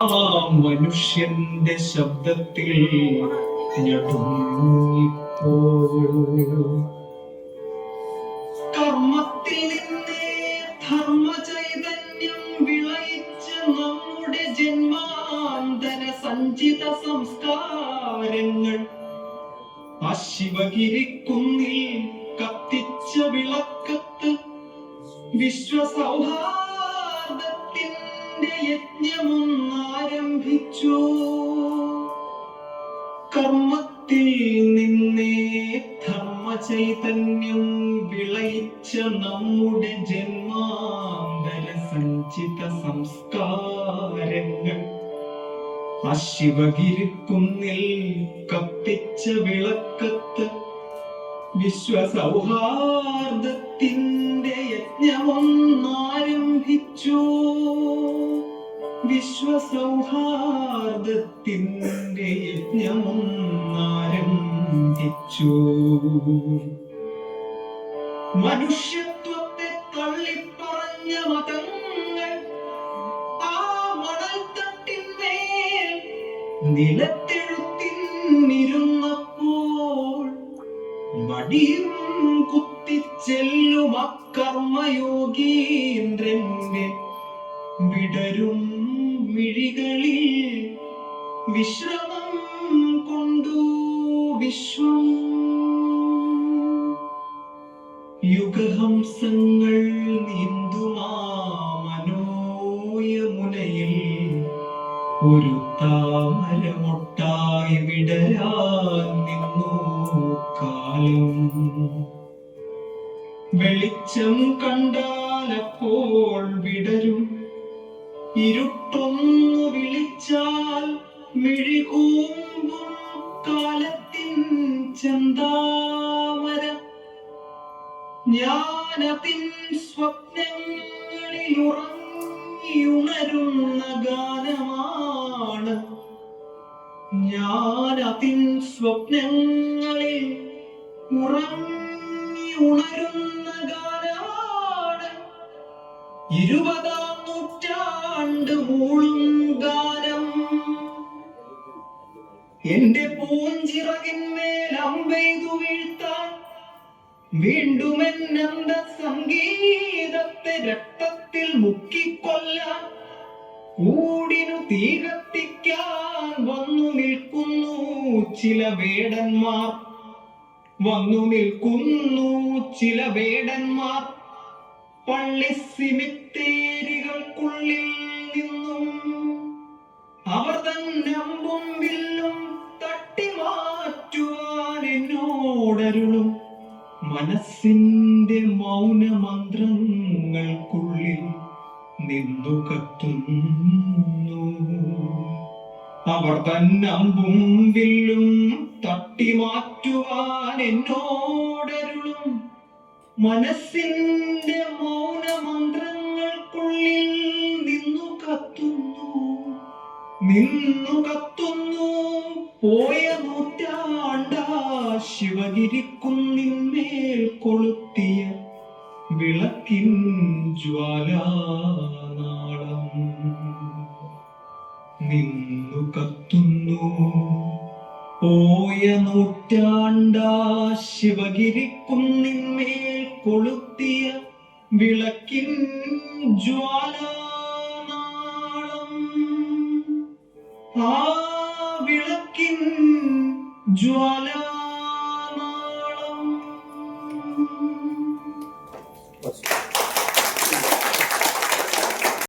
ആ മനുഷ്യന്റെ ശബ്ദത്തിൽ കർമ്മത്തിൽ സഞ്ചിത സംസ്കാരങ്ങൾ. ആ ശിവഗിരിക്കുന്നിൽ കത്തിച്ച വിളക്കത്ത് വിശ്വസൗഹാർദ്ദത്തിന്റെ യജ്ഞമൊന്നാരംഭിച്ചു കർമ്മത്തിൽ നിന്നേ ധർമ്മ ചൈതന്യം വിളയിച്ച നമ്മുടെ ജന്മാന്തര സഞ്ചിത സംസ്കാരങ്ങൾ. ആ ശിവഗിരിക്കുന്നിൽ കത്തിച്ച വിളക്കത്ത് വിശ്വസൗഹാർദ്ദത്തിന്റെ യജ്ഞമൊന്നാരംഭിച്ചു. വിശ്വസൗഹാർദ്ദത്തിന്റെ യജ്ഞമൊന്നാരംഭിച്ചു മനുഷ്യത്വത്തെ തള്ളിപ്പറഞ്ഞ മതങ്ങൾ ആ മണൽത്തട്ടിന്മേൽ നിലത്തെഴുത്തിന്നിരുന്നപ്പോൾ മടിയും കുത്തിച്ചെല്ലും അക്കർമ്മയോഗീന്ദ്രന്റെ വിടരും വിശ്രമം കൊണ്ടു വിശ്വം. യുഗഹംസങ്ങൾ നീന്തുമാ മനോയമുനയിൽ ഒരു താമരമൊട്ടായി വിടരാൻ നിന്നു കാലം. വെളിച്ചം കണ്ടാലപ്പോൾ വിടരും. ഇരുട്ടൊന്നു വിളിച്ചാൽ മിഴികൂമ്പും കാലത്തിൻ ചന്താമര ജ്ഞാനത്തിൻ സ്വപ്നങ്ങളിൽ ഉറങ്ങിയുണരുന്ന ഗാനമാണ്. ജ്ഞാനത്തിൻ സ്വപ്നങ്ങളിൽ ഉറങ്ങിയുണരുന്ന ഗാനമാണ്. ഇരുപതാം നൂറ്റാണ്ട് മൂളും ഗാനം എന്റെ പൂഞ്ചിറകിന്മേൽ അമ്പെയ്തു വീഴ്ത്താൻ വീണ്ടും എന്നന്ത സംഗീതത്തെ രക്തത്തിൽ മുക്കിക്കൊല്ലാൻ കൂടിനു തീ കത്തിക്കാൻ വന്നു നിൽക്കുന്നു ചില വേടന്മാർ. വന്നു നിൽക്കുന്നു ചില വേടന്മാർ. പള്ളി സിമിത്തേരികൾക്കുള്ളിൽ നിന്നും അവർ തന്നെ മനസ്സിന്റെ മൗനമന്ത്രങ്ങൾക്കുള്ളിൽ നിന്നു കത്തുന്നു. അവർ തന്നെ അമ്പും വില്ലും തട്ടി മാറ്റുവാൻ എന്നോടരുളും. മനസ്സിന്റെ മൗനമന്ത്രങ്ങൾക്കുള്ളിൽ നിന്നു കത്തുന്നു. നിന്നു ശിവഗിരിക്കുന്നിന്മേൽ കൊളുത്തിയ വിളക്കിൻ ജ്വാലാനാളം. നിന്നു കത്തുന്നു. പോയ നൂറ്റാണ്ടാ ശിവഗിരിക്കുന്നിന്മേൽ കൊളുത്തിയ വിളക്കിൻ ജ്വാലാനാളം. ആ വിളക്കിൻ ജ്വാലാ